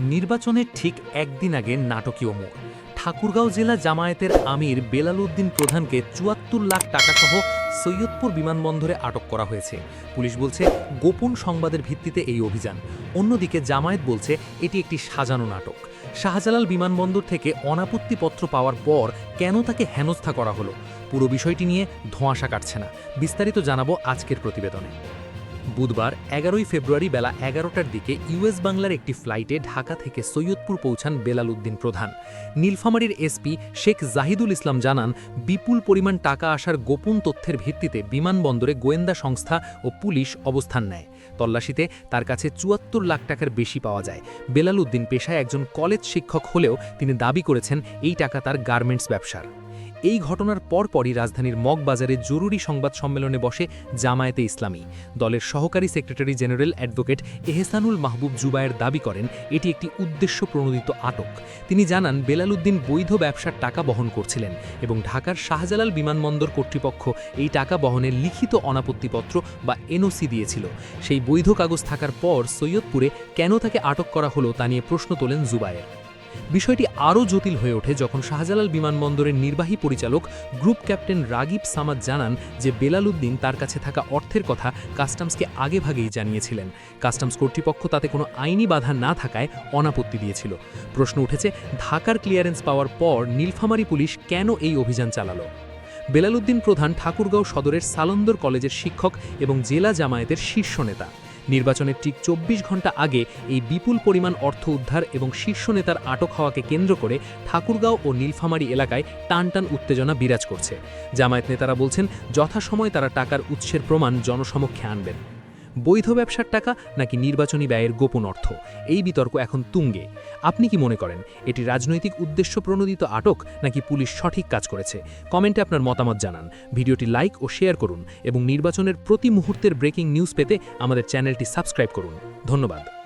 নির্বাচনের ঠিক একদিন আগে নাটকীয় মোড়। ঠাকুরগাঁও জেলা জামায়াতের আমির বেলাল উদ্দিন প্রধানকে চুয়াত্তর লাখ টাকাসহ সৈয়দপুর বিমানবন্দরে আটক করা হয়েছে। পুলিশ বলছে, গোপন সংবাদের ভিত্তিতে এই অভিযান। অন্যদিকে জামায়াত বলছে, এটি একটি সাজানো নাটক। শাহজালাল বিমানবন্দর থেকে অনাপত্তিপত্র পাওয়ার পর কেন তাকে হেনস্থা করা হলো? পুরো বিষয়টি নিয়ে ধোঁয়াশা কাটছে না। বিস্তারিত জানাব আজকের প্রতিবেদনে। বুধবার এগারোই ফেব্রুয়ারি বেলা এগারোটার দিকে ইউএস বাংলার একটি ফ্লাইটে ঢাকা থেকে সৈয়দপুর পৌঁছান বেলাল উদ্দিন প্রধান। নীলফামারীর এসপি শেখ জাহিদুল ইসলাম জানান, বিপুল পরিমাণ টাকা আসার গোপন তথ্যের ভিত্তিতে বিমানবন্দরে গোয়েন্দা সংস্থা ও পুলিশ অবস্থান নেয়। তল্লাশিতে তার কাছে চুয়াত্তর লাখ টাকার বেশি পাওয়া যায়। বেলাল উদ্দিন পেশায় একজন কলেজ শিক্ষক হলেও তিনি দাবি করেছেন, এই টাকা তার গার্মেন্টস ব্যবসার। এই ঘটনার পরপরই রাজধানীর মগবাজারে জরুরি সংবাদ সম্মেলনে বসে জামায়াতে ইসলামী। দলের সহকারী secretary general advocate Ehsanul Mahbub Zubayer দাবি করেন, এটি একটি উদ্দেশ্য প্রণোদিত আটক। তিনি জানান বেলাল উদ্দিন বৈধ ব্যবসার টাকা বহন করছিলেন এবং ঢাকার শাহজালাল বিমানবন্দর কর্তৃপক্ষ এই টাকা বহনের লিখিত অনাপত্তিপত্র বা এনওসি দিয়েছিল। সেই বৈধ কাগজ থাকার পর সৈয়দপুরে কেন তাকে আটক করা হলো তা নিয়ে প্রশ্ন তোলেন জুবায়ের। বিষয়টি আরও জটিল হয়ে ওঠে যখন শাহজালাল বিমানবন্দরের নির্বাহী পরিচালক গ্রুপ ক্যাপ্টেন রাগিব সামাদ জানান যে বেলাল উদ্দিন তার কাছে থাকা অর্থের কথা কাস্টমসকে আগেভাগেই জানিয়েছিলেন। কাস্টমস কর্তৃপক্ষ তাতে কোনো আইনি বাধা না থাকায় অনাপত্তি দিয়েছিল। প্রশ্ন উঠেছে, ঢাকার ক্লিয়ারেন্স পাওয়ার পর নীলফামারী পুলিশ কেন এই অভিযান চালালো? বেলালউদ্দিন প্রধান ঠাকুরগাঁও সদরের সালন্দর কলেজের শিক্ষক এবং জেলা জামায়াতের শীর্ষ নেতা। নির্বাচনের ঠিক চব্বিশ ঘণ্টা আগে এই বিপুল পরিমাণ অর্থ উদ্ধার এবং শীর্ষ নেতার আটক হওয়াকে কেন্দ্র করে ঠাকুরগাঁও ও নীলফামারী এলাকায় টানটান উত্তেজনা বিরাজ করছে। জামায়াত নেতারা বলছেন, যথাসময়ে তারা টাকার উৎসের প্রমাণ জনসমক্ষে আনবেন। বৈধ ব্যবসার টাকা নাকি নির্বাচনী ব্যয়ের গোপন অর্থ? এই বিতর্ক এখন তুঙ্গে। আপনি কি মনে করেন, এটি রাজনৈতিক উদ্দেশ্য প্রণোদিত আটক নাকি পুলিশ সঠিক কাজ করেছে? কমেন্টে আপনার মতামত জানান। ভিডিওটি লাইক ও শেয়ার করুন এবং নির্বাচনের প্রতি মুহূর্তের ব্রেকিং নিউজ পেতে আমাদের চ্যানেলটি সাবস্ক্রাইব করুন। ধন্যবাদ।